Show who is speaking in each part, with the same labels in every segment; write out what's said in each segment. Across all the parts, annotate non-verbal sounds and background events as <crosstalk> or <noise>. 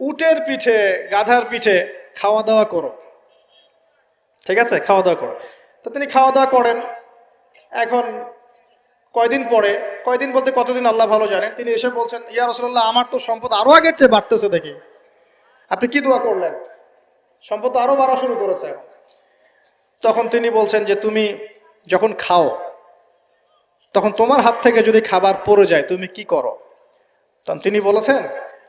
Speaker 1: উটের পিঠে, গাধার পিঠে খাওয়া দাওয়া করো। ঠিক আছে? খাওয়া দাওয়া করো। তো তিনি খাওয়া দাওয়া করেন। এখন কয়দিন পরে, কয়দিন বলতে কতদিন আল্লাহ ভালো জানেন, তিনি এসে বলছেন, ইয়া রসুল্লাহ আমার তো সম্পদ আরও আগের চেয়ে বাড়তেছে দেখি। আপনি কি দোয়া করলেন? সম্পদ তো আরও বাড়া শুরু করেছে তখন তিনি বলছেন যে, তুমি যখন খাও, তখন তোমার হাত থেকে যদি খাবার পড়ে যায়, তুমি কি করো? তখন তিনি বলেছেন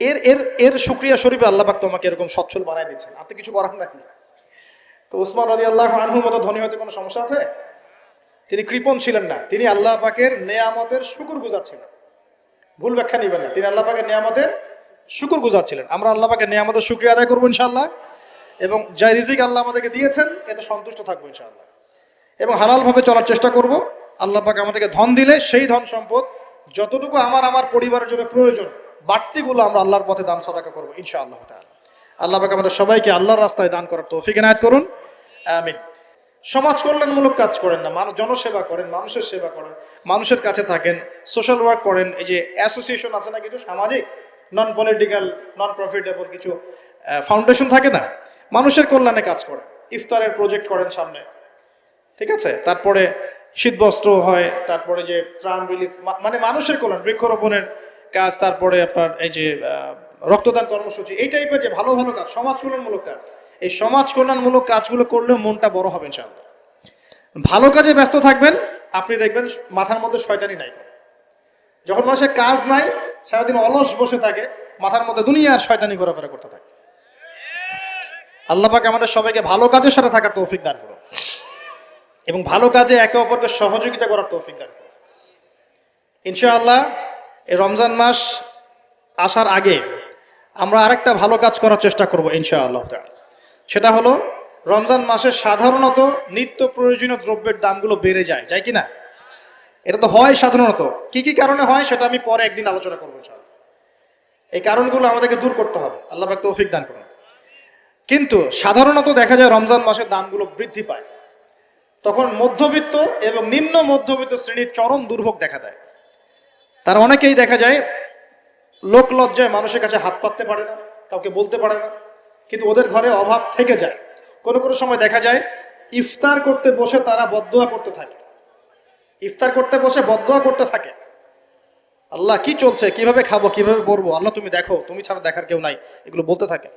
Speaker 1: এর এর এর শুক্রিয়া শরীফে আল্লাহ পাক তোমাকে এরকম সচ্ছল বানায় দিচ্ছেন আর তো কিছু করার নাকি তো উসমান রাজি আল্লাহ আনহুর মতো ধনী হতে কোনো সমস্যা আছে? তিনি কৃপণ ছিলেন না। তিনি আল্লাহ পাকের নেয়ামতের শুকুর গুজার ছিলেন। ভুল ব্যাখ্যা নেবেন না। তিনি আল্লাহ পাকের নিয়ামতের শুকুর গুজার ছিলেন। আমরা আল্লাহ পাকের নিয়ামতের শুক্রিয়া আদায় করব ইনশাআল্লাহ। এবং যা রিজিক আল্লাহ আমাদেরকে দিয়েছেন, এতে সন্তুষ্ট থাকব ইনশাআল্লাহ। এবং হালালভাবে চলার চেষ্টা করব। আল্লাহ পাক আমাদেরকে ধন দিলে সেই ধন সম্পদ যতটুকু আমার আমার পরিবারের জন্য প্রয়োজন বাড়তিগুলো আমরা আল্লাহর পথে দান সদাকা করব, ইনশাআল্লাহ তাআলা। আল্লাহ পাক আমাদের সবাইকে আল্লাহর রাস্তায় দান করার তৌফিক এনায়েত করুন। আমিন। সমাজ কল্যাণমূলক কাজ করেন না, মানুষ জনসেবা করেন, মানুষের সেবা করেন, মানুষের কাছে থাকেন, সোশ্যাল ওয়ার্ক করেন, এই যে অ্যাসোসিয়েশন আছে না কিছু সামাজিক নন পলিটিক্যাল নন প্রফিটেবল কিছু ফাউন্ডেশন থাকে না, মানুষের কল্যাণে কাজ করেন ইফতারের প্রজেক্ট করেন সামনে, ঠিক আছে? তারপরে শীতবস্ত্র হয়, তারপরে যে ত্রাণ রিলিফ মানে মানুষের কল্যাণ, বৃক্ষরোপণের কাজ, তারপরে আপনার এই যে রক্তদান কর্মসূচি, এই টাইপের যে ভালো ভালো কাজ, সমাজ কল্যাণমূলক কাজ, এই সমাজ কল্যাণমূলক কাজগুলো করলে মনটা বড় হবে ইনশাআল্লাহ। ভালো কাজে ব্যস্ত থাকবেন, আপনি দেখবেন মাথার মধ্যে শয়তানি নাই যখন মানুষের কাজ নাই, সারাদিন অলস বসে থাকে, মাথার মধ্যে দুনিয়ার শয়তানি ঘোরাফেরা করতে থাকে। আল্লাহ পাক আমাদের সবাইকে ভালো কাজের সাথে থাকার তৌফিক দান করুন। এবং ভালো কাজে একে অপরকে সহযোগিতা করার তৌফিক দান করুন। ইনশাআল্লাহ রমজান মাস আসার আগে আমরা আরেকটা ভালো কাজ করার চেষ্টা করব, ইনশাআল্লাহ। সেটা হলো, রমজান মাসে সাধারণত নিত্য প্রয়োজনীয় দ্রব্যের দামগুলো বেড়ে যায় যায় কি না? এটা তো হয় সাধারণত। কি কি কারণে হয় সেটা আমি পরে একদিন আলোচনা করব এই কারণগুলো আমাদেরকে দূর করতে হবে, আল্লাহ পাক তৌফিক দান করুন। কিন্তু সাধারণত দেখা যায় রমজান মাসের দামগুলো বৃদ্ধি পায়। তখন মধ্যবিত্ত এবং নিম্ন মধ্যবিত্ত শ্রেণির চরম দুর্ভোগ দেখা দেয়। তার অনেকেই দেখা যায় লোক লজ্জায় মানুষের কাছে হাত পাততে পারে না, কাউকে বলতে পারে না, কিন্তু ওদের ঘরে অভাব থেকে যায়। কোনো কোনো সময় দেখা যায় ইফতার করতে বসে তারা বদদোয়া করতে থাকে। ইফতার করতে বসে বদদোয়া করতে থাকে। আল্লাহ কি চলছে, কীভাবে খাব, কীভাবে পড়ব আল্লাহ তুমি দেখো, তুমি ছাড়া দেখার কেউ নাই, এগুলো বলতে থাকে।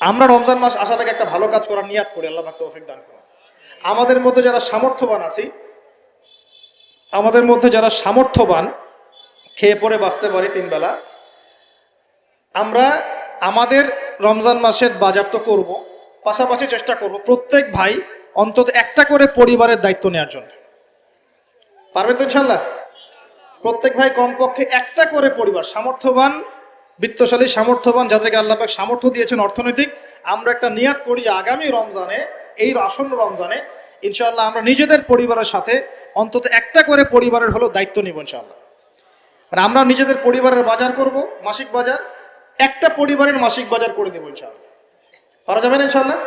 Speaker 1: আমরা রমজান মাস আসার আগে একটা ভালো কাজ করার নিয়াত করি, আল্লাহ তৌফিক দান করুন। আমাদের মধ্যে যারা সামর্থ্যবান আছি আমাদের মধ্যে যারা সামর্থ্যবান, খেয়ে পরে বাঁচতে পারি তিনবেলা আমরা আমাদের রমজান মাসের বাজার তো করব, পাশাপাশি চেষ্টা করব প্রত্যেক ভাই অন্তত একটা করে পরিবারের দায়িত্ব নেওয়ার জন্য। পারবেন তো ইনশাল্লাহ? প্রত্যেক ভাই কমপক্ষে একটা করে পরিবার, সামর্থ্যবান, বিত্তশালী, সামর্থ্যবান, যাদেরকে আল্লাহ পাক সামর্থ্য দিয়েছেন অর্থনৈতিক, আমরা একটা নিয়াত করি আগামী রমজানে, এই আসন্ন রমজানে ইনশাআল্লাহ আমরা নিজেদের পরিবারের সাথে অন্তত একটা করে পরিবারের হলো দায়িত্ব নিব ইনশাআল্লাহ। আর আমরা নিজেদের পরিবারের বাজার করব, মাসিক বাজার, একটা পরিবারের মাসিক বাজার করে দেবো ইনশাআল্লাহ। পারা যাবে না ইনশাআল্লাহ?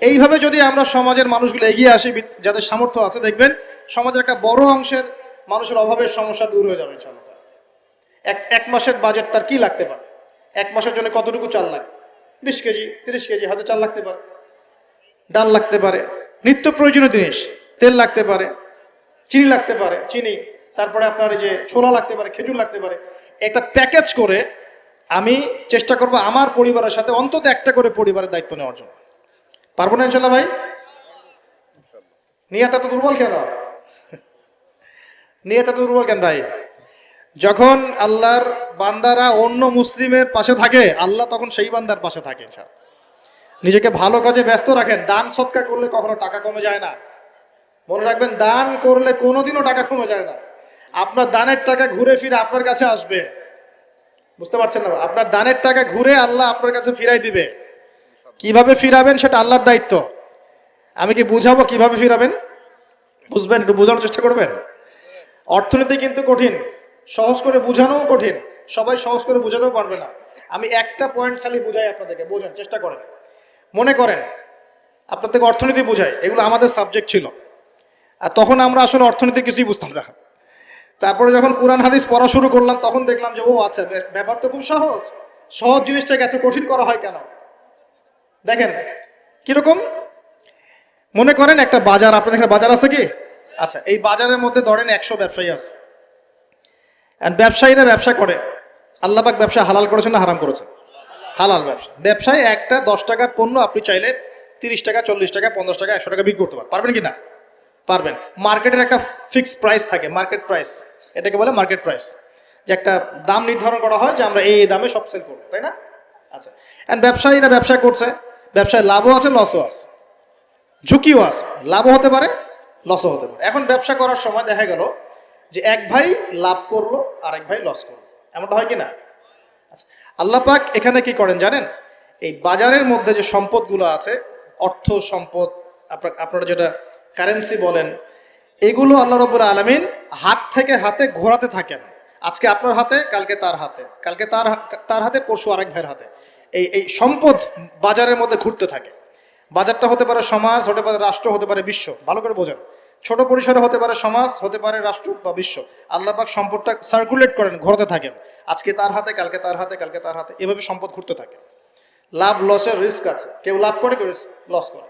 Speaker 1: এইভাবে যদি আমরা সমাজের মানুষগুলো এগিয়ে আসি যাদের সামর্থ্য আছে, দেখবেন সমাজের একটা বড় অংশের মানুষের অভাবের সমস্যা দূর হয়ে যাবে ইনশাআল্লাহ। এক এক মাসের বাজেট তার কি লাগতে পারে? এক মাসের জন্য কতটুকু চাল লাগে বিশ কেজি, তিরিশ কেজি হয়তো চাল লাগতে পারে। ডাল লাগতে পারে। নিত্য প্রয়োজনীয় জিনিস, তেল লাগতে পারে। চিনি লাগতে পারে, চিনি। তারপরে আপনার যে ছোলা লাগতে পারে, খেজুর লাগতে পারে। একটা প্যাকেজ করে আমি চেষ্টা করব আমার পরিবারের সাথে অন্তত একটা করে পরিবারের দায়িত্ব নেওয়ার জন্য। পারব না ইনশাল্লাহ ভাই? নিয়ে এত দুর্বল কেন? <laughs> নিয়ে এত দুর্বল কেন ভাই? যখন আল্লাহর বান্দারা অন্য মুসলিমের পাশে থাকে, আল্লাহ তখন সেই বান্দার পাশে থাকে নিজেকে ভালো কাজে ব্যস্ত রাখেন, দান সৎকার করলে কখনো টাকা কমে যায় না। মনে রাখবেন, দান করলে কোনোদিনও টাকা কমে যায় না। আপনার দানের টাকা ঘুরে ফিরে আপনার কাছে আসবে। বুঝতে পারছেন না? আপনার দানের টাকা ঘুরে আল্লাহ আপনার কাছে ফিরাই দিবে। কীভাবে ফিরাবেন সেটা আল্লাহর দায়িত্ব। আমি কি বুঝাবো কীভাবে ফিরাবেন? বুঝবেন, একটু বোঝানোর চেষ্টা করবেন? অর্থনীতি কিন্তু কঠিন। সহজ করে বোঝানোও কঠিন। সবাই সহজ করে বোঝাতেও পারবে না। আমি একটা পয়েন্ট খালি বুঝাই আপনাদেরকে। বোঝেন, চেষ্টা করেন। মনে করেন, আপনাদেরকে অর্থনীতি বুঝাই। এগুলো আমাদের সাবজেক্ট ছিল। আর তখন আমরা আসলে অর্থনীতি কিছুই বুঝতাম না। তারপরে যখন কোরআন হাদিস পড়া শুরু করলাম, তখন দেখলাম যে, ও আচ্ছা ব্যাপার তো খুব সহজ। সহজ জিনিসটাকে এত কঠিন করা হয় কেন? দেখেন, কীরকম? মনে করেন একটা বাজার, আপনাদের এখানে বাজার আছে কি? আচ্ছা এই বাজারের মধ্যে ধরেন একশো ব্যবসায়ী আছে। আর ব্যবসায়ীরা ব্যবসা করে। আল্লাহবাক ব্যবসা হালাল করেছেন না হারাম করেছেন? হালাল ব্যবসা। ব্যবসায় একটা দশ টাকার পণ্য আপনি চাইলে তিরিশ টাকা, চল্লিশ টাকা, পঞ্চাশ টাকা, একশো টাকা বিক্রি করতে পারবেন কি না? পারবেন। মার্কেটের একটা ফিক্সড প্রাইস থাকে মার্কেট প্রাইস এটাকে বলে মার্কেট প্রাইস যে একটা দাম নির্ধারণ করা হয় যে আমরা এই দামে সব সেল করব, তাই না? আচ্ছা। অ্যান্ড ব্যবসায়ীরা ব্যবসা করছে। ব্যবসায় লাভও আছে লসও আছে। ঝুঁকিও আছে। লাভও হতে পারে লসও হতে পারে। এখন ব্যবসা করার সময় দেখা গেল যে এক ভাই লাভ করল আর এক ভাই লস করল। এমনটা হয় কি না? আচ্ছা। আল্লাহ পাক এখানে কি করেন জানেন? এই বাজারের মধ্যে যে সম্পদগুলো আছে, অর্থ সম্পদ আপনারা যেটা কারেন্সি বলেন, এগুলো আল্লাহ রবুল আলমিন হাত থেকে হাতে ঘোরাতে থাকেন। আজকে আপনার হাতে, কালকে তার হাতে। কালকে তার তার হাতে, পরশু আরেক ভাইয়ের হাতে। এই এই সম্পদ বাজারের মধ্যে ঘুরতে থাকে। বাজারটা হতে পারে সমাজ, হতে পারে রাষ্ট্র, হতে পারে বিশ্ব। ভালো করে বোঝেন। ছোট পরিসরে হতে পারে সমাজ, হতে পারে রাষ্ট্র বা বিশ্ব। আল্লাহ পাক সম্পদটা সার্কুলেট করেন, ঘোরাতে থাকেন। আজকে তার হাতে, কালকে তার হাতে, কালকে তার হাতে। এভাবে সম্পদ ঘুরতে থাকে। লাভ লসের রিস্ক আছে। কেউ লাভ করে, কেউ লস করে।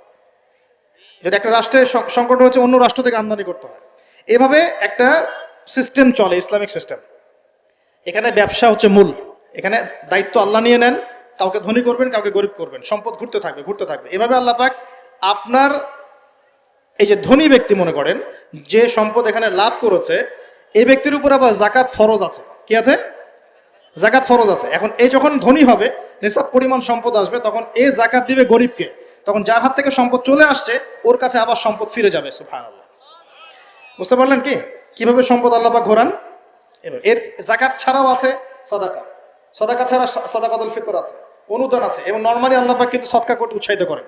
Speaker 1: যদি একটা রাষ্ট্রের সংকট হচ্ছে অন্য রাষ্ট্র থেকে আমদানি করতে হয়। এভাবে একটা সিস্টেম চলে, ইসলামিক সিস্টেম এখানে ব্যবসা হচ্ছে মূল। এখানে দায়িত্ব আল্লাহ নিয়ে নেন, কাউকে ধনী করবেন, কাউকে গরিব করবেন। সম্পদ ঘুরতে থাকবে ঘুরতে থাকবে। এভাবে আল্লাহ পাক আপনার এই যে ধনী ব্যক্তি মনে করেন, যে সম্পদ এখানে লাভ করেছে, এই ব্যক্তির উপর আবার জাকাত ফরজ আছে। কি আছে? জাকাত ফরজ আছে। এখন এই যখন ধনী হবে, নিসাব পরিমাণ সম্পদ আসবে, তখন এই জাকাত দিবে গরিবকে। তখন যার হাত থেকে সম্পদ চলে আসছে, ওর কাছে আবার সম্পদ ফিরে যাবে সুফান আল্লাহ বুঝতে পারলেন কি? কীভাবে সম্পদ আল্লাহ পাক ঘোরান? এর জাকাত ছাড়াও আছে সদাকা। সদাকা ছাড়া সদাকাতুল ফিতর আছে, অনুদান আছে, এবং নর্মালি আল্লাহ পাক কিন্তু সৎকা করতে উৎসাহিত করেন।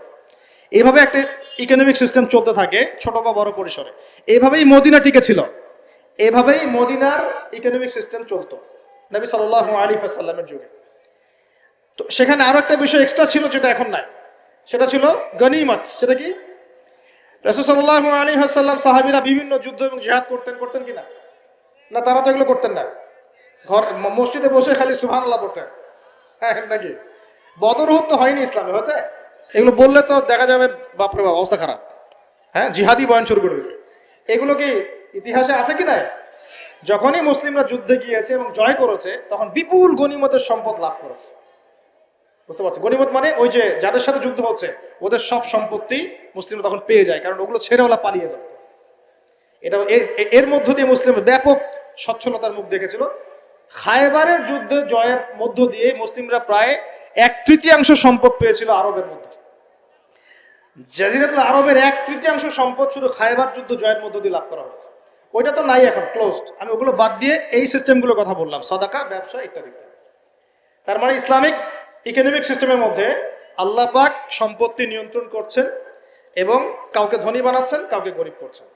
Speaker 1: এইভাবে একটা ইকোনমিক সিস্টেম চলতে থাকে ছোট বা বড় পরিসরে। এইভাবেই মদিনা টিকে ছিল। এভাবেই মদিনার ইকোনমিক সিস্টেম চলতো, নবী সাল্লাহ আলী যুগে। তো সেখানে আরও একটা বিষয় এক্সট্রা ছিল যেটা এখন নাই। সেটা ছিল গনিমত। সেটা কি? রসুল্লাহ আলী হাসাল্লাম সাহাবিরা বিভিন্ন যুদ্ধ এবং জেহাদ করতেন করতেন কিনা? না, তারা তো এগুলো করতেন না। ঘর মসজিদে বসে খালি সুহান আল্লাহ পড়তেন। হ্যাঁ নাকি? বদরহুদ তো হয়নি ইসলামে, হয়েছে? এগুলো বললে তো দেখা যাবে, বাপরে বাপ, অবস্থা খারাপ। হ্যাঁ জিহাদি বয়ন শুরু করে দিয়েছে। এগুলো কি ইতিহাসে আছে কি নাই? যখনই মুসলিমরা যুদ্ধে গিয়েছে এবং জয় করেছে, তখন বিপুল গনিমতের সম্পদ লাভ করেছে। বুঝতে পারছি গনিমত মানে ওই যে যাদের সাথে যুদ্ধ হচ্ছে, ওদের সব সম্পত্তি মুসলিমরা তখন পেয়ে যায়, কারণ ওগুলো ছেড়ে ওলা পালিয়ে যাবে এটা এর মধ্য দিয়ে মুসলিম ব্যাপক সচ্ছলতার মুখ দেখেছিল। খায়বারের যুদ্ধে জয়ের মধ্য দিয়ে মুসলিমরা প্রায় এক তৃতীয়াংশ সম্পদ পেয়েছিল আরবের মধ্যে। জাজিরাতুল আরবের এক তৃতীয়াংশ সম্পদ শুধু খায়বার যুদ্ধ জয়ের মধ্য দিয়ে লাভ করা হয়েছে। ওইটা তো নাই এখন ক্লোজড আমি ওগুলো বাদ দিয়ে এই সিস্টেমগুলোর কথা বললাম, সদাকা, ব্যবসা ইত্যাদি। তার মানে ইসলামিক ইকোনমিক সিস্টেমের মধ্যে আল্লাহ পাক সম্পত্তি নিয়ন্ত্রণ করছেন এবং কাউকে ধনী বানাচ্ছেন, কাউকে গরিব করছেন।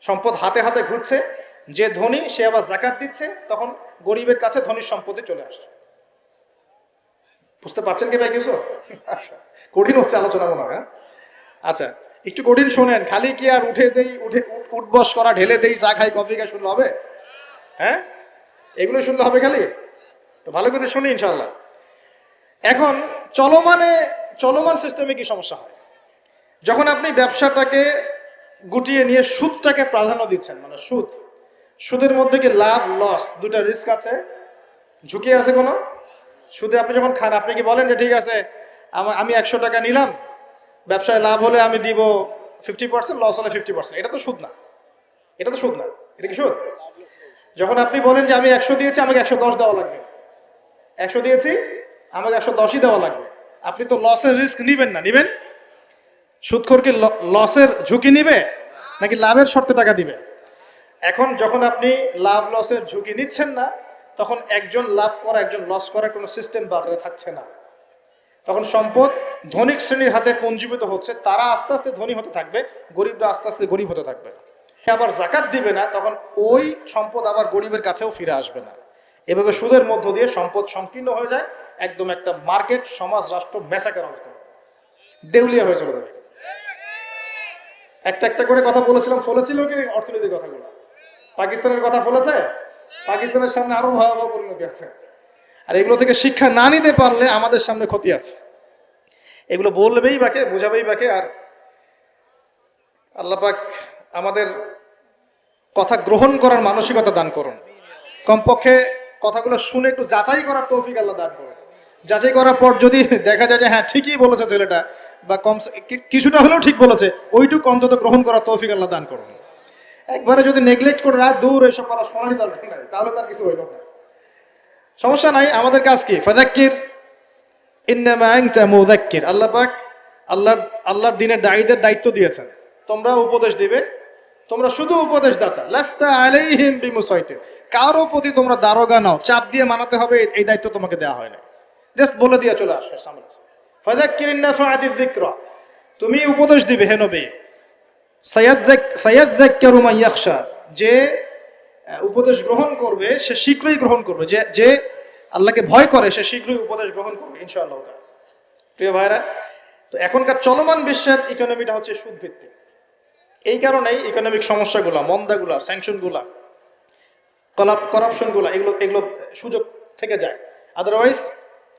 Speaker 1: সম্পদ হাতে হাতে ঘুরছে, যে ধনী সে আবার জাকাত দিচ্ছে, তখন গরিবের কাছে ধনীর সম্পত্তি চলে আসছে। বুঝতে পারছেন কি ভাই কিছু? আচ্ছা কঠিন হচ্ছে আলোচনা মনে হয় হ্যাঁ? আচ্ছা একটু কঠিন শোনেন, খালি কি আর উঠে দেই, উঠে উঠ- উঠবস করা, ঢেলে দেই, চা খাই, কফি খাই, শুনলে হবে? হ্যাঁ? এগুলো শুনলে হবে খালি? তো ভালো করে শুনি ইনশাল্লাহ এখন চলমানে, চলমান সিস্টেমে কি সমস্যা হয়? যখন আপনি ব্যবসাটাকে গুটিয়ে নিয়ে সুদটাকে প্রাধান্য দিচ্ছেন মানে সুদ, সুদের মধ্যে কি লাভ লস দুটা রিস্ক আছে? ঝুঁকি আছে কোনো? সুদে আপনি যখন খান, আপনি কি বলেন যে, ঠিক আছে, আমি একশো টাকা নিলাম, ব্যবসায় লাভ হলে আমি দিব ফিফটি পার্সেন্ট লস হলে ফিফটি পার্সেন্ট এটা তো সুদ না। এটা তো সুদ না। এটা কি সুদ? যখন আপনি বলেন যে, আমি একশো দিয়েছি, আমাকে একশো দশ দেওয়া লাগবে। একশো দিয়েছি আমাকে একশো দশই দেওয়া লাগবে। আপনি তো লসের রিস্ক নিবেন না। নিবেন? সুদখোর কি লসের ঝুঁকি নিবে? নাকি লাভের শর্তে টাকা দিবে? এখন যখন আপনি লাভ লসের ঝুঁকি নিচ্ছেন না, তখন একজন লাভ করা, একজন লস করার কোনো সিস্টেম বাজারে থাকছে না। তখন সম্পদ ধনিক শ্রেণির হাতে পুঞ্জীভূত হচ্ছে। তারা আস্তে আস্তে ধনী হতে থাকবে, গরিবরা আস্তে আস্তে গরিব হতে থাকবে। আবার জাকাত দিবে না, তখন ওই সম্পদ আবার গরিবের কাছেও ফিরে আসবে না। এভাবে সুদের মধ্য দিয়ে সম্পদ সংকীর্ণ হয়ে যায়। একদম একটা মার্কেট, সমাজ, রাষ্ট্র মেসাকের অবস্থা। দেউলিয়া হয়ে চলে যাবে। একটা একটা করে কথা বলেছিলাম, ফলেছিল কি অর্থনীতির কথাগুলো। পাকিস্তানের কথা ফলেছে? পাকিস্তানের সামনে আরও ভয়াবহ পরিণতি আছে। আর এগুলো থেকে শিক্ষা না নিতে পারলে আমাদের সামনে ক্ষতি আছে। এগুলো বলবেই বাকে, বোঝাবেই বাকে, আর আল্লাপাক আমাদের কথা গ্রহণ করার মানসিকতা দান করুন। কমপক্ষে কথাগুলো শুনে একটু যাচাই করার তৌফিক আল্লাহ দান করুন। যাচাই করার পর যদি দেখা যায় যে হ্যাঁ ঠিকই বলেছে ছেলেটা, বা কম কিছুটা হলেও ঠিক বলেছে, ওইটুকু অন্তত গ্রহণ করার তৌফিক আল্লাহ দান করুন। একবারে যদি নেগলেক্ট করে রাত দূর এসব করা শোনারই দরকার নাই, তাহলে তার কিছু হইল না। সমস্যা নাই, আমাদের কাজ কি? ফাদাক্কির ইন্নামা আনতা মুযাক্কির। আল্লাহ পাক আল্লাহর আল্লাহর দিনের দায়ীদের দায়িত্ব দিয়েছেন। তোমরা উপদেশ দিবে, তোমরা শুধু উপদেশ দাতা লাস্তা আলাইহিম বিমুসাইতির। কারও প্রতি তোমরা দারোগা নাও, চাপ দিয়ে মানাতে হবে, এই দায়িত্ব তোমাকে দেওয়া হয় না জাস্ট বলে দিয়ে চলে আসো সামনে ফাদাক্কির ইন্নাফাআতিয যিকরা, তুমি উপদেশ দিবে হে নবী। সায়াজ্জাক- সায়াজ্জাক্কারু মান ইয়াখশা, যে উপদেশ গ্রহণ করবে, সে শীঘ্রই গ্রহণ করবে। যে যে আল্লাহকে ভয় করে, সে শীঘ্রই উপদেশ গ্রহণ করবে, ইনশাআল্লাহ প্রিয় ভাইরা তো এখনকার চলমান বিশ্বের ইকোনমিটা হচ্ছে সুদ ভিত্তিক এই কারণেই ইকোনমিক সমস্যাগুলা, মন্দাগুলা স্যাংশনগুলা কলাপ করাপশনগুলা এগুলো এগুলো সুযোগ থেকে যায়। আদারওয়াইজ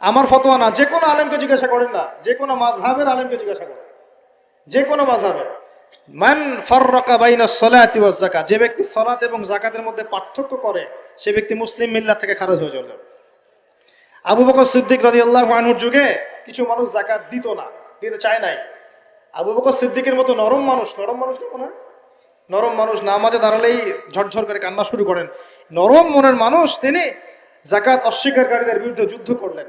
Speaker 1: আমার ফতোয়া না, যে কোনো আলেমকে জিজ্ঞাসা করেন না, যে কোনো মাঝহাবের আলেমকে জিজ্ঞাসা করেন। যে কোনো মাঝহাবে মান ফাররাকা বাইনা সলাতি ওয়াজ যাকাত, যে ব্যক্তি সলাত এবং জাকাতের মধ্যে পার্থক্য করে, সে ব্যক্তি মুসলিম মিল্লা থেকে খারজ হয়ে চলে যাবে। আবু বকর সিদ্দিক রাদিয়াল্লাহু আনহুর যুগে কিছু মানুষ জাকাত দিত না, দিতে চায় নাই। আবু বকর সিদ্দিকের মতো নরম মানুষ নরম মানুষ কেমন হয়? নরম মানুষ নামাজে দাঁড়ালেই ঝরঝর করে কান্না শুরু করেন। নরম মনের মানুষ তিনি জাকাত অস্বীকারীদের বিরুদ্ধে যুদ্ধ করলেন।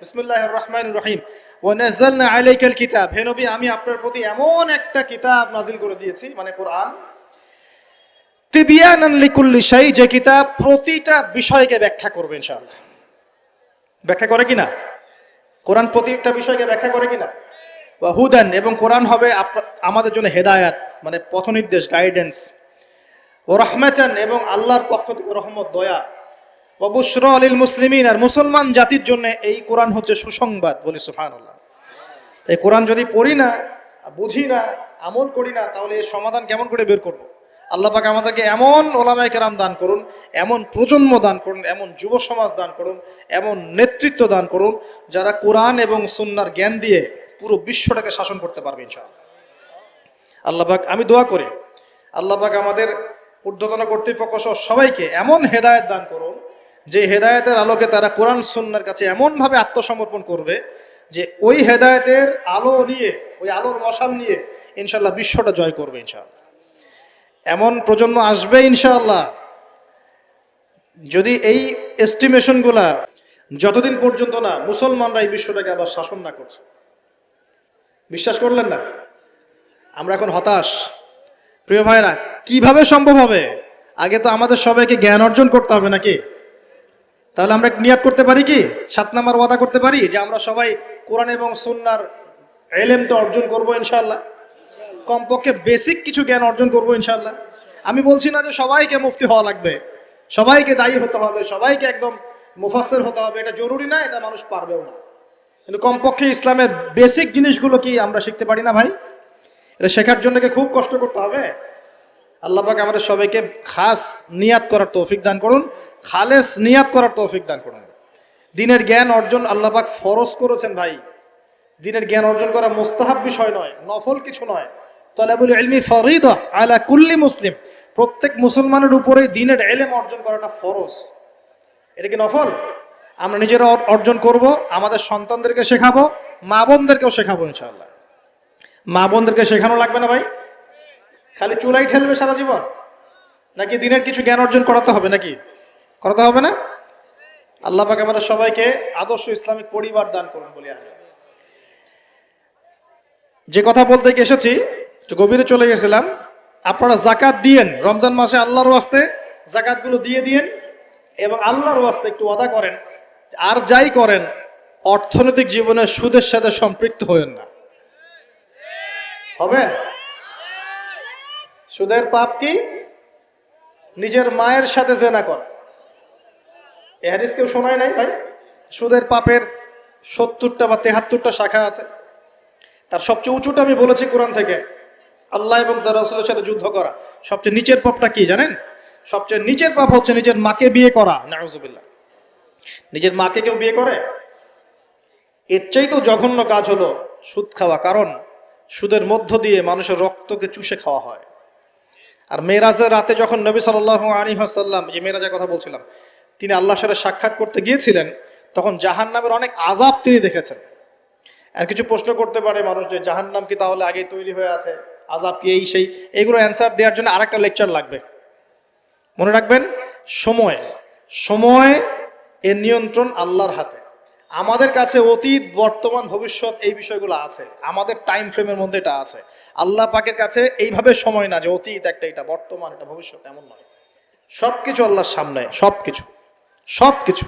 Speaker 1: বিসমুল্লাহ রহমান রহিম। আলাইকাল কিতাব। হে নবী, আমি আপনার প্রতি এমন একটা কিতাব নাজিল করে দিয়েছি মানে কোরআন। লিকুল্লি শাই, যে কিতাব প্রতিটা বিষয়কে ব্যাখ্যা করবে, ইনশাআল্লাহ। ব্যাখ্যা করে কিনা? কোরআন প্রতিটা বিষয়কে ব্যাখ্যা করে কিনা? হুদান, এবং কোরআন হবে আমাদের জন্য হেদায়াত মানে পথনির্দেশ গাইডেন্স ও রহমাতান, এবং আল্লাহর পক্ষ থেকে রহমত, দয়া। অবশ্র আলিল মুসলিমিন, আর মুসলমান জাতির জন্য এই কোরআন হচ্ছে সুসংবাদ বলি সুফান তাই কোরআন যদি পড়ি না বুঝি না, আমল করি না, তাহলে এর সমাধান কেমন করে বের করব? আল্লাহ আমাদেরকে এমন ওলামায় কেরাম দান করুন, এমন প্রজন্ম দান করুন, এমন যুব সমাজ দান করুন, এমন নেতৃত্ব দান করুন, যারা কোরআন এবং সুন্নার জ্ঞান দিয়ে পুরো বিশ্বটাকে শাসন করতে পারবে ইনশাআল্লাহ। আল্লাহ আমি দোয়া করি, আল্লাহ আমাদের ঊর্ধ্বতন কর্তৃপক্ষ সহ সবাইকে এমন হেদায়েত দান করুন যে হেদায়তের আলোকে তারা কোরআন সুন্নার কাছে এমনভাবে আত্মসমর্পণ করবে যে ওই হেদায়েতের আলো নিয়ে, ওই আলোর মশাল নিয়ে ইনশাল্লাহ বিশ্বটা জয় করবে ইনশাআল্লাহ। এমন প্রজন্ম আসবে ইনশাআল্লাহ। যদি এই এস্টিমেশনগুলা যতদিন পর্যন্ত না মুসলমানরা এই বিশ্বটাকে আবার শাসন না করছে। বিশ্বাস করলেন না? আমরা এখন হতাশ। প্রিয় ভাইরা কীভাবে সম্ভব হবে? আগে তো আমাদের সবাইকে জ্ঞান অর্জন করতে হবে নাকি? তাহলে আমরা নিয়াত করতে পারি কি? সাত নাম্বার ওয়াদা করতে পারি যে আমরা সবাই কোরআন এবং সুন্নার এলেমটা অর্জন করব ইনশাল্লাহ কমপক্ষে বেসিক কিছু জ্ঞান অর্জন করব ইনশাল্লাহ আমি বলছি না যে সবাইকে মুফতি হওয়া লাগবে। সবাইকে দায়ী হতে হবে, সবাইকে একদম মুফাসের হতে হবে। এটা জরুরি না, এটা মানুষ পারবেও না। কিন্তু কমপক্ষে ইসলামের বেসিক জিনিসগুলো কি আমরা শিখতে পারি না ভাই? এটা শেখার জন্য কি খুব কষ্ট করতে হবে? আল্লাহ পাক আমাদের সবাইকে খাস নিয়াত করার তৌফিক দান করুন, খালেস নিয়াত করার তৌফিক দান করুন। দিনের জ্ঞান অর্জন আল্লাহ পাক ফরজ করেছেন ভাই। দিনের জ্ঞান অর্জন করা মোস্তাহাব বিষয় নয়, নফল কিছু নয়। তলাবুল ইলমি ফরিদ আলা কুল্লি মুসলিম। প্রত্যেক মুসলমানের উপরে দিনের এলেম অর্জন করাটা ফরজ। এটা কি নফল? আমরা নিজেরা অর্জন করব, আমাদের সন্তানদেরকে শেখাবো, মা বোনদেরকেও শেখাবো ইনশাআল্লাহ। মা বোনদেরকে শেখানো লাগবে না ভাই? খালি চুলাই ঠেলবে সারা জীবন? নাকি দিনের কিছু জ্ঞান অর্জন করাতে হবে নাকি? করাতে হবে না? আল্লাহ পাক আমাদের সবাইকে আদর্শ ইসলামিক পরিবার দান করুন বলি আমি। যে কথা বলতে গিয়ে এসেছি গভীরে চলে গেছিলাম। আপনারা জাকাত দিয়েন, রমজান মাসে আল্লাহর ওয়াস্তে জাকাতগুলো দিয়ে দিয়েন এবং আল্লাহর ওয়াস্তে একটু ওয়াদা করেন। আর যাই করেন, অর্থনৈতিক জীবনে সুদের সাথে সম্পৃক্ত হবেন না। হবেন সুদের পাপ কি? নিজের মায়ের সাথে জেনা করা। এ হাদিস কেউ শোনায় নাই ভাই? সুদের পাপের সত্তরটা বা তেহাত্তরটা শাখা আছে। তার সবচেয়ে উঁচুটা আমি বলেছি কোরআন থেকে। আল্লাহ এবং তার রসুলের সাথে যুদ্ধ করা। সবচেয়ে নিচের পাপটা কি জানেন? সবচেয়ে নিচের পাপ হচ্ছে নিজের মাকে বিয়ে করা। নাউজুবিল্লাহ। নিজের মাকে কেউ বিয়ে করে? এর চাই তো জঘন্য কাজ হলো সুদ খাওয়া। কারণ সুদের মধ্য দিয়ে মানুষের রক্তকে চুষে খাওয়া হয়। আর মেরাজের রাতে যখন নবী সাল আলী হাসাল্লাম যে মেরাজের কথা বলছিলাম, তিনি আল্লাহর সাথে সাক্ষাৎ করতে গিয়েছিলেন, তখন জাহান নামের অনেক আজাব তিনি দেখেছেন। আর কিছু প্রশ্ন করতে পারে মানুষ যে জাহান নাম কি তাহলে আগে তৈরি হয়ে আছে? আজাব কি এই সেই? এগুলো অ্যান্সার দেওয়ার জন্য আরেকটা লেকচার লাগবে। মনে রাখবেন, সময় সময় এর নিয়ন্ত্রণ আল্লাহর হাতে। আমাদের কাছে অতীত, বর্তমান, ভবিষ্যৎ এই বিষয়গুলো আছে। আমাদের টাইম ফ্রেমের মধ্যে এটা আছে। আল্লাহ পাকের কাছে এইভাবে সময় না যে অতীত একটা, এটা বর্তমান, এটা ভবিষ্যৎ, এমন নয়। সব কিছু আল্লাহর সামনে সব কিছু সব কিছু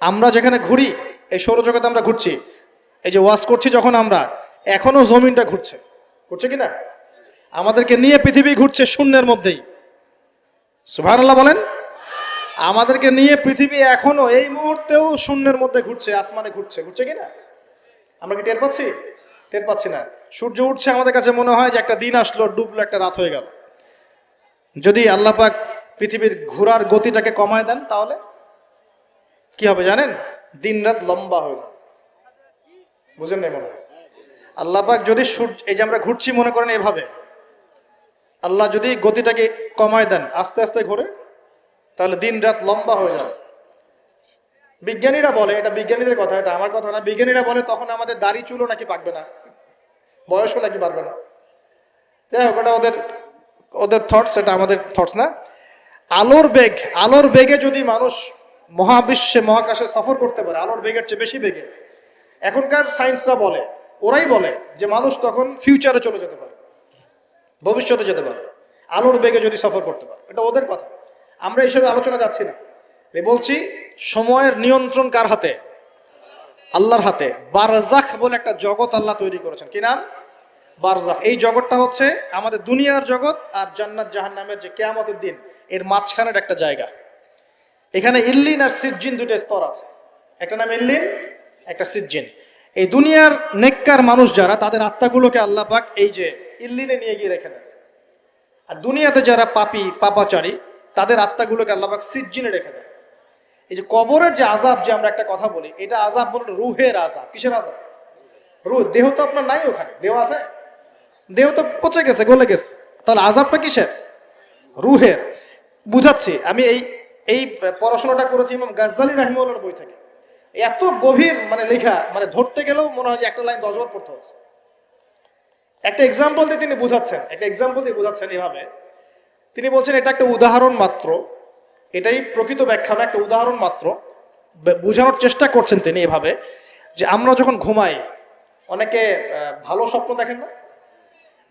Speaker 1: আমরা যেখানে ঘুরি, এই সৌরজগতে আমরা ঘুরছি, এই যে ওয়াশ করছি যখন আমরা, এখনও জমিনটা ঘুরছে। ঘুরছে কি না আমাদেরকে নিয়ে পৃথিবী ঘুরছে শূন্যের মধ্যেই। সুভানুল্লাহ বলেন? আমাদেরকে নিয়ে পৃথিবী এখনও এই মুহূর্তেও শূন্যের মধ্যে ঘুরছে, আসমানে ঘুরছে। ঘুরছে কি না আমরা কি টের পাচ্ছি? টের পাচ্ছি না। সূর্য উঠছে, আমাদের কাছে মনে হয় যে একটা দিন আসলো, ডুবলো, একটা রাত হয়ে গেল। যদি আল্লাহ পাক পৃথিবীর ঘোরার গতিটাকে কমায় দেন, তাহলে কি হবে জানেন? দিন রাত লম্বা হয়ে যাবে। বুঝেন নাই মনে হয়? আল্লাহ পাক যদি সূর্য, এই যে আমরা ঘুরছি, মনে করেন এভাবে, আল্লাহ যদি গতিটাকে কমায় দেন, আস্তে আস্তে ঘোরে, তাহলে দিন রাত লম্বা হয়ে যাবে। বিজ্ঞানীরা বলে, এটা বিজ্ঞানীদের কথা, এটা আমার কথা না, বিজ্ঞানীরা বলে তখন আমাদের দাড়ি চুলও নাকি পাকবে না। বয়সও নাকি পারবে না। যাই হোক, ওটা ওদের ওদের থটস এটা আমাদের থটস না। আলোর বেগ, আলোর বেগে যদি মানুষ মহাবিশ্বে, মহাকাশে সফর করতে পারে, আলোর বেগের চেয়ে বেশি বেগে। এখনকার সায়েন্সরা বলে, ওরাই বলে যে মানুষ তখন ফিউচারে চলে যেতে পারে, ভবিষ্যতে যেতে পারে, আলোর বেগে যদি সফর করতে পারে। এটা ওদের কথা। আমরা এইসব আলোচনা যাচ্ছি না। বলছি, সময়ের নিয়ন্ত্রণ কার হাতে? আল্লাহর হাতে। বারজাখ বলে একটা জগৎ আল্লাহ তৈরি করেছেন। কি নাম? বারজাখ এই জগৎটা হচ্ছে আমাদের দুনিয়ার জগৎ আর জান্নাত জাহান্নামের যে কেয়ামতের দিন, এর মাঝখানের একটা জায়গা। এখানে ইল্লিন আর সিজ্জিন দুটো স্তর আছে। একটা নাম ইল্লিন, একটা সিজ্জিন। এই দুনিয়ার নেককার মানুষ যারা, তাদের আত্মাগুলোকে আল্লাহ পাক এই যে ইল্লিনে নিয়ে গিয়ে রেখে দেন। আর দুনিয়াতে যারা পাপি, পাপাচারী, তাদের আত্মাগুলোকে আল্লাহ পাক রেখে দেন। এই যে কবরের যে আজাব যে আমরা একটা কথা বলি, এটা আজাব বলতে রুহের আজাব কিসের আজাব রুহ, দেহ তো আপনার নাই ওখানে, দেহ আছে? দেহ তো পচে গেছে, গলে গেছে। তাহলে আজাবটা কিসের? রুহের। বুঝাচ্ছি, আমি এই এই পড়াশোনাটা করেছি ইমাম গাজ্জালি রাহিমুল্লার বই থেকে। এত গভীর মানে লেখা মানে ধরতে গেলেও মনে হয় যে একটা লাইন দশবার পড়তে হচ্ছে। একটা এক্সাম্পল দিয়ে তিনি বুঝাচ্ছেন, একটা এক্সাম্পল দিয়ে বুঝাচ্ছেন এভাবে। তিনি বলছেন, এটা একটা উদাহরণ মাত্র। এটাই প্রকৃত ব্যাখ্যা, না, একটা উদাহরণ মাত্র। বোঝানোর চেষ্টা করছেন তিনি এভাবে, যে আমরা যখন ঘুমাই, অনেকে ভালো স্বপ্ন দেখেন না?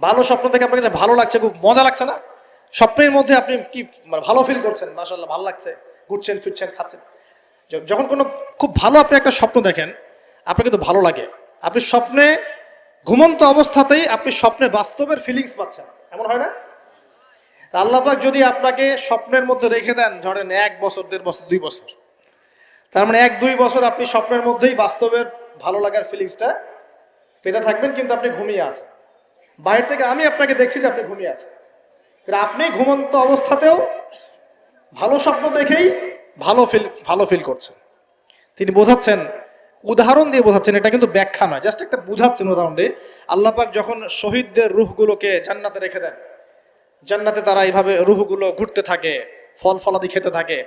Speaker 1: ভালো স্বপ্ন দেখে আপনার কাছে ভালো লাগছে, খুব মজা লাগছে না? স্বপ্নের মধ্যে আপনি কি মানে ভালো ফিল করছেন? মাসাল্লাহ ভালো লাগছে। ঘুরছেন, ফিরছেন, খাচ্ছেন। যখন কোনো খুব ভালো আপনি একটা স্বপ্ন দেখেন, আপনার কিন্তু ভালো লাগে। আপনি স্বপ্নে ঘুমন্ত অবস্থাতেই আপনি স্বপ্নে বাস্তবের ফিলিংস পাচ্ছেন। এমন হয় না? আল্লাপাক যদি আপনাকে স্বপ্নের মধ্যে রেখে দেন, ধরেন এক বছর, দেড় বছর, দুই বছর, তার মানে এক, দুই বছর আপনি স্বপ্নের মধ্যেই বাস্তবের ভালো লাগার ফিলিংসটা পেতে থাকবেন, কিন্তু আপনি ঘুমিয়ে আছেন। বাইরে থেকে আমি আপনাকে দেখছি যে আপনি ঘুমিয়ে আছেন। আপনি ঘুমন্ত অবস্থাতেও ভালো স্বপ্ন দেখেই ভালো ফিল ভালো ফিল করছেন। তিনি বোঝাচ্ছেন, উদাহরণ দিয়ে বোঝাচ্ছেন, এটা কিন্তু ব্যাখ্যা নয়, জাস্ট একটা বুঝাচ্ছেন উদাহরণ দিয়ে। আল্লাপাক যখন শহীদদের রুহগুলোকে জান্নাতে রেখে দেন, জান্নাতে তারা এইভাবে রুহগুলো ঘুরতে থাকে, ফল ফলাদি খেতে থাকে,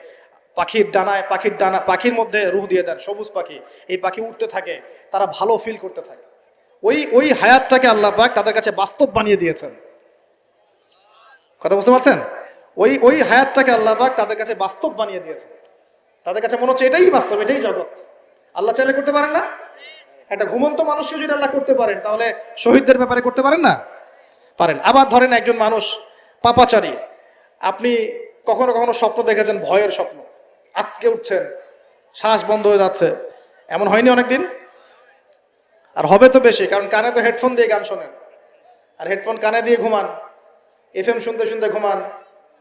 Speaker 1: পাখির ডানায়, পাখির ডানা, পাখির মধ্যে রুহ দিয়ে দেন, সবুজ পাখি, এই পাখি উঠতে থাকে, তারা ভালো ফিল করতে থাকে। ওই ওই হায়াতটাকে আল্লাহ পাক তাদের কাছে বাস্তব বানিয়ে দিয়েছেন। কথা বুঝতে পারছেন? ওই ওই হায়াতটাকে আল্লাহ পাক তাদের কাছে বাস্তব বানিয়ে দিয়েছেন। তাদের কাছে মনে হচ্ছে এটাই বাস্তব, এটাই জগৎ। আল্লাহ চাইলে করতে পারেন না? একটা ঘুমন্ত মানুষকে যদি আল্লাহ করতে পারেন, তাহলে শহীদদের ব্যাপারে করতে পারেন না? পারেন। আবার ধরেন একজন মানুষ, পাপাচারী। আপনি কখনো কখনো স্বপ্ন দেখেছেন, ভয়ের স্বপ্ন। আটকে উঠছেন, শ্বাস বন্ধ হয়ে যাচ্ছে। এমন হয়নি অনেকদিন? আর হবে তো বেশি, কারণ কানে তো হেডফোন দিয়ে গান শোনেন। আর হেডফোন কানে দিয়ে ঘুমান এফ এম শুনতে শুনতে ঘুমান।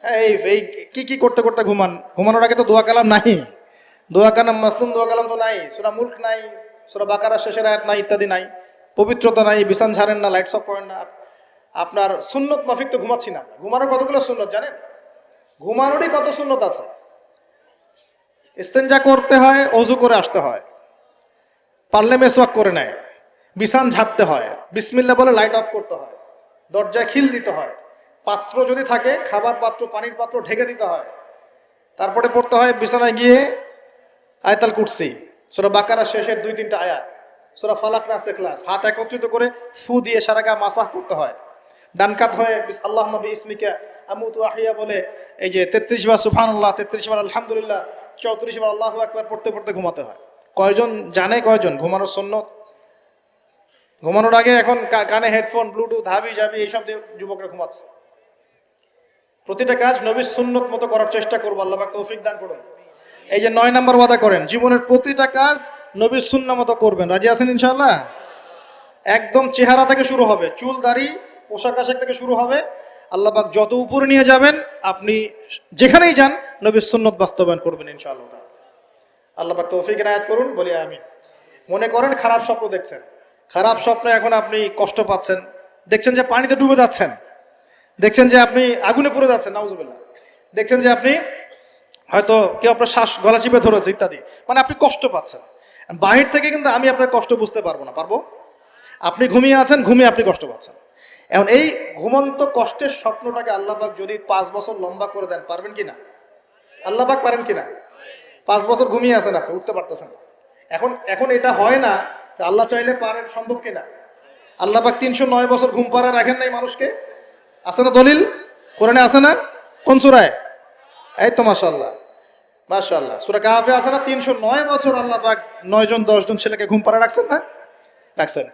Speaker 1: এই এই কি কি করতে করতে ঘুমান? ঘুমানোর আগে তো দোয়া কালাম নাই। দোয়া কালাম, মাসনুন দোয়া কালাম তো নাই। সুরা মুল্ক নাই, সুরা বাকারা শেষের আয়াত নাই, ইত্যাদি নাই। পবিত্রতা নাই, বিছান ছাড়েন না লাইটস অফ করেন না। আপনার সুন্নত মাফিক তো ঘুমাচ্ছি না ঘুমানোর কতগুলো সুন্নত জানেন? ঘুমানোরই কত সুন্নত আছে? ইস্তেঞ্জা করতে হয়, অজু করে আসতে হয়। পারলে মেসওয়াক করে নেয়। বিছান ঝাড়তে হয়। বিসমিল্লা বলে লাইট অফ করতে হয়। দরজায় খিল দিতে হয়। পাত্র যদি থাকে, খাবার পাত্র, পানির পাত্র ঢেকে দিতে হয়। তারপরে পড়তে হয় বিছানায় গিয়ে আয়তাল কুটসি সোরা বাকারা শেষের দুই, তিনটা আয়াত। সোরা ফালাক না সেখলাস হাত একত্রিত করে ফু দিয়ে সারা গা মাসাহ করতে হয়। ডানকাত হয়ে আল্লাহ নবী ইসমিকা আমুতু আহিয়া বলে এই যে তেত্রিশ বার সুফান আল্লাহ তেত্রিশ বার আলহামদুলিল্লাহ, চৌত্রিশ বার আল্লাহ একবার পড়তে পড়তে ঘুমাতে হয়। কয়জন জানে কয়জন? ঘুমানোর সন্ন্যত ঘুমানোর আগে এখন কানে হেডফোন ব্লুটুথ হাবি জাবি এইসব দিয়ে যুবকরা ঘুমাচ্ছে। প্রতিটা কাজ নবীর সুন্নত মতো করার চেষ্টা করব, আল্লাহ তৌফিক দান করুন। এই যে নয় নাম্বার ওয়াদা করেন, জীবনের প্রতিটা কাজ নবীর সুন্না মতো করবেন। রাজি আছেন ইনশাল্লাহ একদম চেহারা থেকে শুরু হবে, চুল, দাড়ি, পোশাক, আশাক থেকে শুরু হবে। আল্লাহ পাক যত উপরে নিয়ে যাবেন, আপনি যেখানেই যান, নবীর সুন্নত বাস্তবায়ন করবেন ইনশাআল্লাহ। আল্লাহ পাক তৌফিক এনায়াত করুন, বলি আমি মনে করেন খারাপ স্বপ্ন দেখছেন। খারাপ স্বপ্নে এখন আপনি কষ্ট পাচ্ছেন। দেখছেন যে পানিতে ডুবে যাচ্ছেন। দেখছেন যে আপনি আগুনে পড়ে যাচ্ছেন, নাউজুবিল্লাহ। দেখছেন যে আপনি হয়তো কেউ আপনার শ্বাস গলা চিপে ধরেছে ইত্যাদি। মানে আপনি কষ্ট পাচ্ছেন। বাহির থেকে কিন্তু আমি আপনার কষ্ট বুঝতে পারব না। পারব? আপনি ঘুমিয়ে আছেন, ঘুমিয়ে আপনি কষ্ট পাচ্ছেন। এখন এই ঘুমন্ত কষ্টের স্বপ্নটাকে আল্লাহবাক যদি পাঁচ বছর লম্বা করে দেন, পারবেন কি না? আল্লাহবাক পারেন কি না? পাঁচ বছর ঘুমিয়ে আছেন আপনি, উঠতে পারতেছেন এখন এখন এটা হয় না আল্লাহ চাইলে পারেন, সম্ভব কি না আল্লাহবাক তিনশো নয় বছর ঘুম পাড়া রাখেন নাই মানুষকে? আছে না দলিল? কোরআনে আছে না? কোন সুরায়? এই তো মাশাল্লাহ মাশাল্লাহ সুরা কাহাফে আছে না? তিনশো নয় বছর আল্লাহ পাক নয় জন, দশ জন ছেলেকে ঘুম পাড়া রাখছেন না? রাখছেন।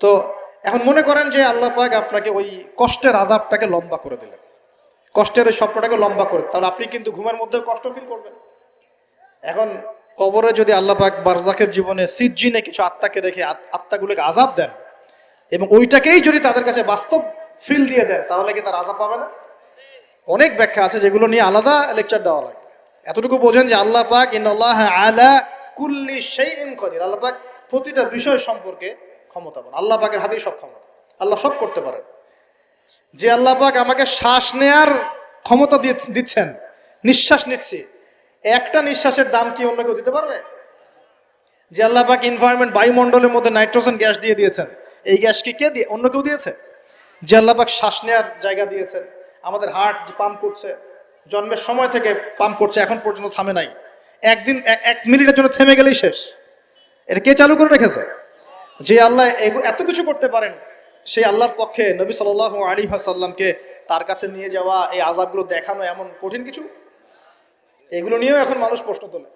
Speaker 1: তো এখন মনে করেন যে আল্লাহ পাক আপনাকে ওই কষ্টের আজাবটাকে লম্বা করে দিলেন। কষ্টের ওই স্বপ্নটাকে লম্বা করে তাহলে আপনি কিন্তু ঘুমের মধ্যে কষ্ট ফিল করবেন। এখন কবরে যদি আল্লাহ পাক বারজাকের জীবনে সিজ্জিনে কিছু আত্মাকে রেখে আত্মাগুলোকে আজাব দেন এবং ওইটাকেই যদি তাদের কাছে বাস্তব ফিল দিয়ে দেন, তাহলে কি তার আজাব পাবে না? অনেক ব্যাখ্যা আছে যেগুলো নিয়ে আলাদা লেকচার দেওয়া লাগে। এতটুকু বোঝেন যে আল্লাহ পাক ইন আল্লাহ আলা কুল্লি সেই ইন কদির। আল্লাহ পাক প্রতিটা বিষয় সম্পর্কে ক্ষমতা ক্ষমতাবান। আল্লাহ পাকের হাতেই সব ক্ষমতা। আল্লাহ সব করতে পারেন। যে আল্লাহ পাক আমাকে শ্বাস নেয়ার ক্ষমতা দিচ্ছেন, নিঃশ্বাস নিচ্ছি একটা নিঃশ্বাসের দাম কি অন্য কেউ দিতে পারবে? যে আল্লাহ পাক এনভায়রনমেন্ট বায়ুমণ্ডলের মধ্যে নাইট্রোজেন গ্যাস দিয়ে দিয়েছেন। এই গ্যাস কি কে দিয়ে? অন্য কেউ দিয়েছে? যে আল্লাহ পাক শ্বাস নেওয়ার জায়গা দিয়েছেন। আমাদের হার্ট যে পাম্প করছে, জন্মের সময় থেকে পাম্প করছে, এখন পর্যন্ত থামে নাই। একদিন এক মিনিটের জন্য থেমে গেলেই শেষ। এটা কে চালু করে রেখেছে? যে আল্লাহ এত কিছু করতে পারেন, সেই আল্লাহর পক্ষে নবী সাল আলী সাল্লামকে তার কাছে নিয়ে যাওয়া, এই আজাবগুলো দেখানো এমন কঠিন কিছু? এগুলো নিয়েও এখন মানুষ প্রশ্ন তোলে।